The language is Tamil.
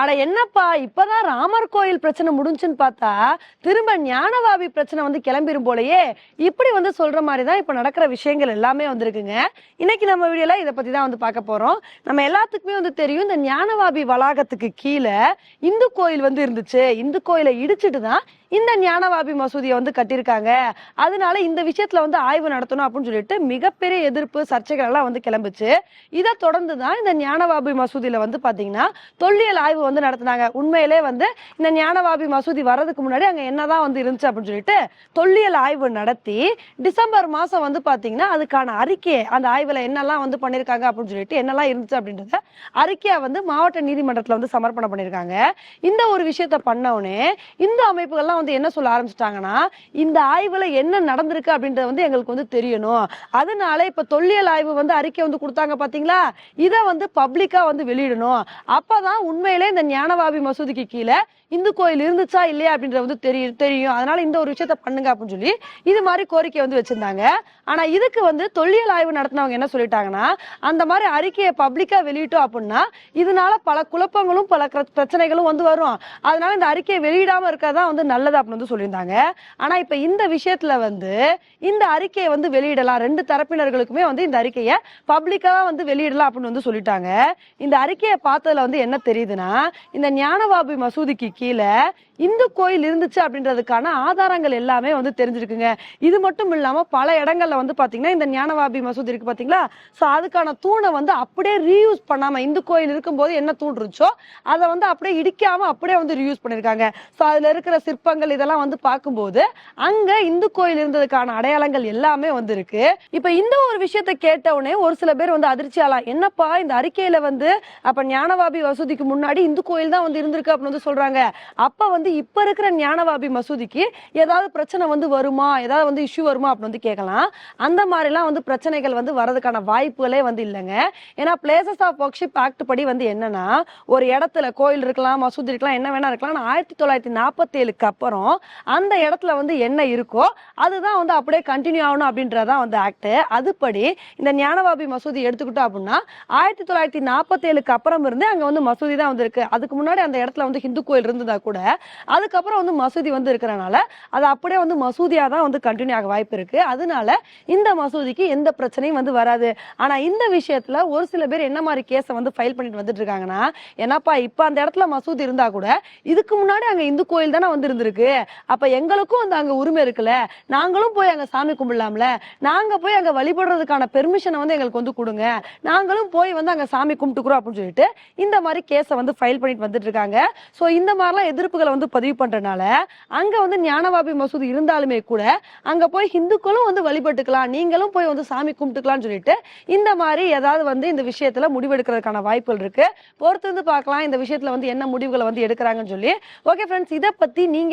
அட என்னப்பா இப்பதான் ராமர் கோயில் பிரச்சனை முடிஞ்சுன்னு பார்த்தா திரும்ப ஞானவாபி பிரச்சனை வந்து கிளம்பிரும் போலயே. இப்படி வந்து சொல்ற மாதிரி தான் இப்ப நடக்கிற விஷயங்கள் எல்லாமே வந்திருக்குங்க. இன்னைக்கு நம்ம வீடியோல இதை பத்தி தான் வந்து பார்க்க போறோம். நம்ம எல்லாத்துக்குமே வந்து தெரியும் இந்த ஞானவாபி வளாகத்துக்கு கீழே இந்து கோயில் வந்து இருந்துச்சு. இந்து கோயிலை இடிச்சிட்டு தான் இந்த ஞானவாபி மசூதியை வந்து கட்டியிருக்காங்க. அதனால இந்த விஷயத்துல வந்து ஆய்வு நடத்தணும் அப்படின்னு சொல்லிட்டு மிகப்பெரிய எதிர்ப்பு சர்ச்சைகள் எல்லாம் வந்து கிளம்புச்சு. இதை தொடர்ந்து தான் இந்த ஞானவாபி மசூதியில வந்து பாத்தீங்கன்னா தொல்லியல் ஆய்வு வந்து நடத்தினாங்க. உண்மையிலே வந்து இந்த ஞானவாபி மசூதி வர்றதுக்கு முன்னாடி அங்க என்னதான் வந்து இருந்துச்சு அப்படின்னு சொல்லிட்டு தொல்லியல் ஆய்வு நடத்தி டிசம்பர் மாசம் வந்து பாத்தீங்கன்னா அதுக்கான அறிக்கை அந்த ஆய்வுல என்னெல்லாம் வந்து பண்ணிருக்காங்க அப்படின்னு சொல்லிட்டு என்னெல்லாம் இருந்துச்சு அப்படின்றத அறிக்கையை வந்து மாவட்ட நீதிமன்றத்துல வந்து சமர்ப்பணம் பண்ணிருக்காங்க இந்த ஒரு விஷயத்த பண்ணவுடனே இந்த அமைப்புகள்லாம் வந்து என்ன சொல்ல ஆரம்பிச்சிட்டாங்கன்னா இந்த ஆய்வுல என்ன நடந்திருக்கு அப்படின்றது வந்து எங்களுக்கு வந்து தெரியணும். அதனால இப்ப தொல்லியல் ஆய்வு வந்து அறிக்கை வந்து கொடுத்தாங்க பாத்தீங்களா? இதை வந்து பப்ளிக்கா வந்து வெளியிடணும். அப்பதான் உண்மையிலே இந்த ஞானவாபி மசூதிக்கு கீழே இந்து கோயில் இருந்துச்சா இல்லையா அப்படின்றது வந்து தெரியும் தெரியும். அதனால இந்த ஒரு விஷயத்த பண்ணுங்க அப்படின்னு சொல்லி இது மாதிரி கோரிக்கை வந்து வச்சிருந்தாங்க. ஆனா இதுக்கு வந்து தொல்லியல் ஆய்வு நடத்தினவங்க என்ன சொல்லிட்டாங்கன்னா அந்த மாதிரி அறிக்கையை பப்ளிக்கா வெளியிட்டோம் அப்படின்னா இதனால பல குழப்பங்களும் பல பிரச்சனைகளும் வந்து வரும். அதனால இந்த அறிக்கையை வெளியிடாம இருக்கிறதா வந்து நல்லது அப்படின்னு வந்து சொல்லியிருந்தாங்க. ஆனால் இப்போ இந்த விஷயத்தில் வந்து இந்த அறிக்கையை வந்து வெளியிடலாம். ரெண்டு தரப்பினர்களுக்குமே வந்து இந்த அறிக்கையை பப்ளிக்காக வந்து வெளியிடலாம் அப்படின்னு வந்து சொல்லிட்டாங்க. இந்த அறிக்கையை பார்த்ததுல வந்து என்ன தெரியுதுன்னா இந்த ஞானவாபி மசூதிக்கு கீழே இந்து கோயில் இருந்துச்சு அப்படின்றதுக்கான ஆதாரங்கள் எல்லாமே வந்து தெரிஞ்சிருக்குங்க. இது மட்டும் இல்லாம பல இடங்கள்ல வந்து பாத்தீங்கன்னா இந்த ஞானவாபி மசூதி இருக்கு பாத்தீங்களா? சோ அதுக்கான தூணை வந்து அப்படியே ரீயூஸ் பண்ணாம இந்து கோயில் இருக்கும்போது என்ன தூண் இருந்துச்சோ அதை வந்து அப்படியே இடிக்காம அப்படியே வந்து ரீயூஸ் பண்ணிருக்காங்க. சோ அதுல இருக்கிற சிற்பங்கள் இதெல்லாம் வந்து பார்க்கும்போது அங்க இந்து கோயில் இருந்ததுக்கான அடையாளங்கள் எல்லாமே வந்திருக்கு. இப்ப இந்த ஒரு விஷயத்த கேட்ட உடனே ஒரு சில பேர் வந்து அதிர்ச்சியாலாம் என்னப்பா இந்த அறிக்கையில வந்து அப்ப ஞானவாபி மசூதிக்கு முன்னாடி இந்து கோயில் தான் வந்து இருந்திருக்கு அப்படின்னு வந்து சொல்றாங்க. அப்ப வந்து இப்ப இருக்கிற ஞானவாபி மசூதிக்கு ஏதாவது பிரச்சனை வந்து வருமா? ஏதாவது வந்து இஷ்யூ வருமா அப்படின்னு வந்து கேட்கலாம். அந்த மாதிரிலாம் வந்து பிரச்சனைகள் வந்து வரதுக்கான வாய்ப்புகளே வந்து இல்லைங்க. ஏன்னா பிளேசஸ் ஆஃப் ஒர்க்ஷிப் ஆக்ட் படி வந்து என்னன்னா ஒரு இடத்துல கோயில் இருக்கலாம் மசூதி இருக்கலாம் என்ன வேணா இருக்கலாம். ஆயிரத்தி தொள்ளாயிரத்தி நாற்பத்தி ஏழுக்கு அப்புறம் அப்புறம் அந்த இடத்துல வந்து என்ன இருக்கோ அதுதான் வந்து அப்படியே கண்டினியூ ஆகணும் அப்படின்றதான் வந்து ஆக்ட் அதுபடி இந்த ஞானவாபி மசூதி எடுத்துக்கிட்டோம் அப்படின்னா ஆயிரத்தி தொள்ளாயிரத்தி நாற்பத்தி ஏழுக்கு அப்புறம் இருந்து அங்கே வந்து மசூதி தான் வந்து இருக்கு அதுக்கு முன்னாடி அந்த இடத்துல வந்து ஹிந்து கோயில் இருந்ததா கூட அதுக்கப்புறம் வந்து மசூதி வந்து இருக்கிறனால அது அப்படியே வந்து மசூதியாக தான் வந்து கண்டினியூ ஆக வாய்ப்பு இருக்கு. அதனால இந்த மசூதிக்கு எந்த பிரச்சனையும் வந்து வராது. ஆனா இந்த விஷயத்துல ஒரு சில பேர் என்ன மாதிரி கேஸை வந்து ஃபைல் பண்ணிட்டு வந்துட்டு இருக்காங்கன்னா என்னப்பா இப்ப அந்த இடத்துல மசூதி இருந்தா கூட இதுக்கு முன்னாடி அங்க இந்து கோயில் தானே வந்து இருந்திருக்கு. அப்ப எங்களுக்கும் வந்து அங்க உரிமை இருக்குல்ல? நாங்களும் போய் அங்க சாமி கும்பிடலாம்ல? நாங்க போய் அங்க வழிபடுறதுக்கான பெர்மிஷனை வந்து எங்களுக்கு வந்து கொடுங்க. நாங்களும் போய் வந்து அங்க சாமி கும்பிட்டுக்கிறோம் அப்படின்னு சொல்லிட்டு இந்த மாதிரி கேஸை வந்து ஃபைல் பண்ணிட்டு வந்துட்டு இருக்காங்க. ஸோ இந்த மாதிரிலாம் எதிர்ப்புகளை வந்து பதிவு பண்றதுனால அங்க வந்து ஞானவாபி மசூதி இருந்தாலுமே கூட அங்க போய் ஹிந்துக்களும் வந்து வழிபட்டுக்கலாம். நீங்களும் போய் வந்து சாமி கும்பிட்டுக்கலாம்னு சொல்லிட்டு இந்த மாதிரி ஏதாவது வந்து இந்த விஷயத்துல முடிவெடுக்கிறதுக்கான வாய்ப்புகள் இருக்கு. பொறுத்து வந்து பார்க்கலாம். இந்த விஷயத்துல வந்து என்ன முடிவுகளை வந்து எடுக்கிறாங்கன்னு சொல்லி. ஓகே ஃப்ரெண்ட்ஸ் இதை பத்தி நீங்க